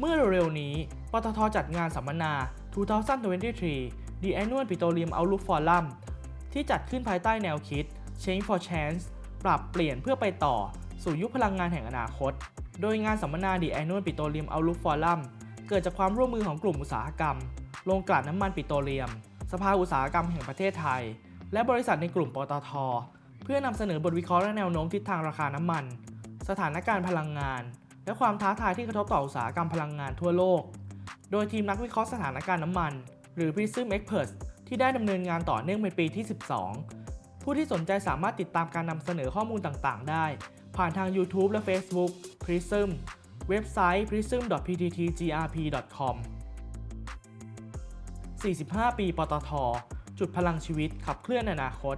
เมื่อเร็วๆนี้ ปตทจัดงานสัมมนา 2023 The Annual Petroleum Outlook Forum ที่จัดขึ้นภายใต้แนวคิด Change for Chance ปรับเปลี่ยนเพื่อไปต่อ สู่ยุคพลังงานแห่งอนาคต โดยงานสัมมนา The Annual Petroleum Outlook Forum เกิดจากความร่วมมือของกลุ่มอุตสาหกรรม โรงกลั่นน้ำมันปิโตรเลียม สภาอุตสาหกรรมแห่งประเทศไทย และบริษัทในกลุ่มปตท เพื่อนำเสนอบทวิเคราะห์และแนวโน้มทิศทางราคาน้ำมัน สถานการณ์พลังงาน และความท้าทายที่กระทบต่ออุตสาหกรรมพลังงานทั่วโลก โดยทีมนักวิเคราะห์สถานการณ์น้ำมัน หรือ Prism Experts ที่ได้ดำเนินงานต่อเนื่องเป็นปีที่ 12 ผู้ที่สนใจสามารถติดตามการนำเสนอข้อมูลต่างๆ ได้ ผ่านทาง YouTube และ Facebook Prism เว็บไซต์ prism.pttgrp.com 45 ปี ปตท จุดพลังชีวิตขับเคลื่อนอนาคต